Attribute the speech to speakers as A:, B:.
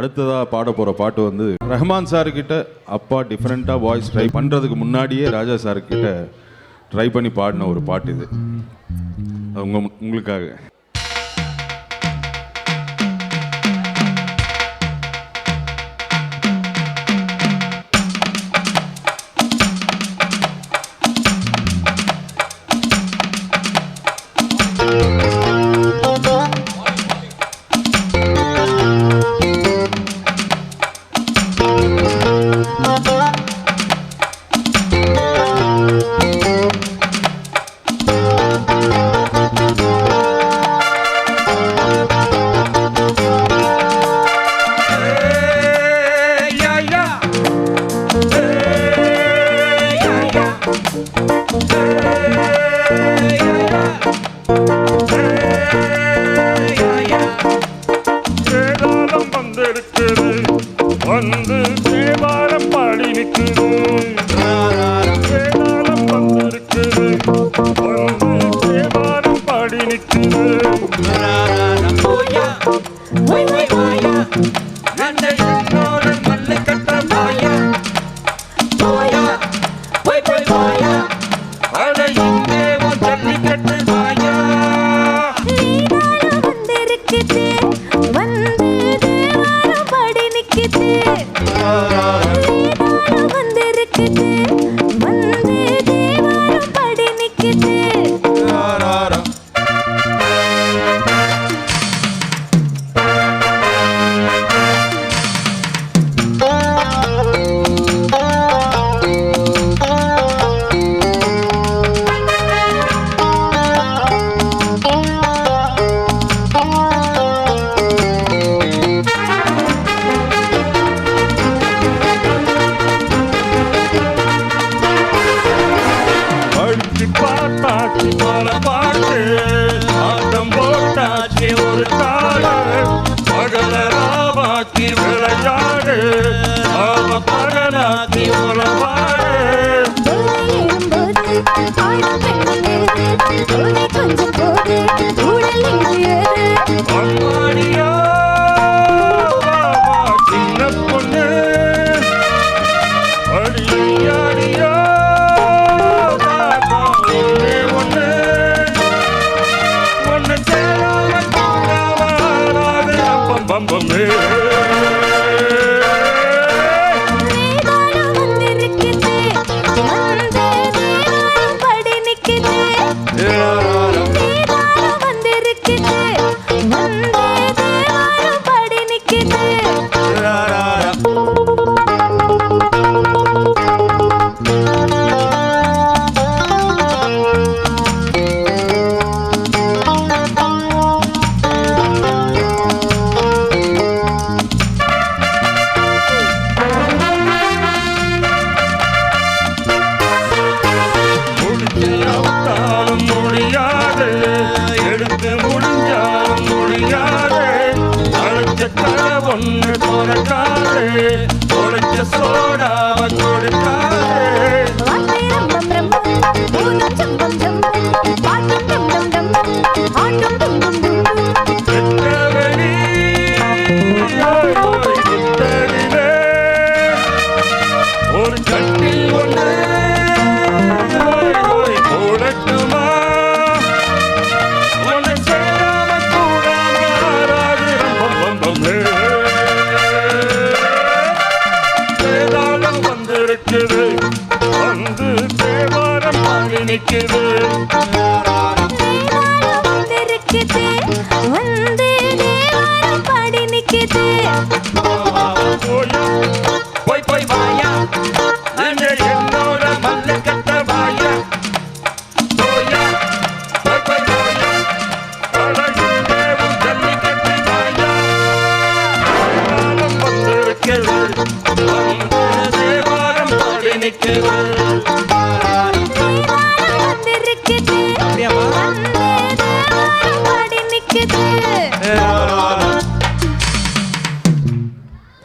A: அடுத்ததாக பாட போகிற பாட்டு வந்து ரஹ்மான் சார்கிட்ட அப்பா டிஃப்ரெண்ட்டாக வாய்ஸ் ட்ரை பண்ணுறதுக்கு முன்னாடியே ராஜா சார்கிட்ட ட்ரை பண்ணி பாடின ஒரு பாட்டு இது. உங்க உங்களுக்காக.
B: We பரணாக்கி விளையாடு. அவ
C: பரணாக்கி உளவாடு கொஞ்சம் போது ஊழல்
B: அம்மாடியா bum bum
C: bum. போராட்டாரு உழைச்ச சோடாவை கொடுத்தாரு நிக்குது வந்து தேவாரம் படி நிக்குது
B: போய் போய் வாயா. என்னோட மல்ல கட்ட வாயா.
C: தேவாரம் படி நிக்குது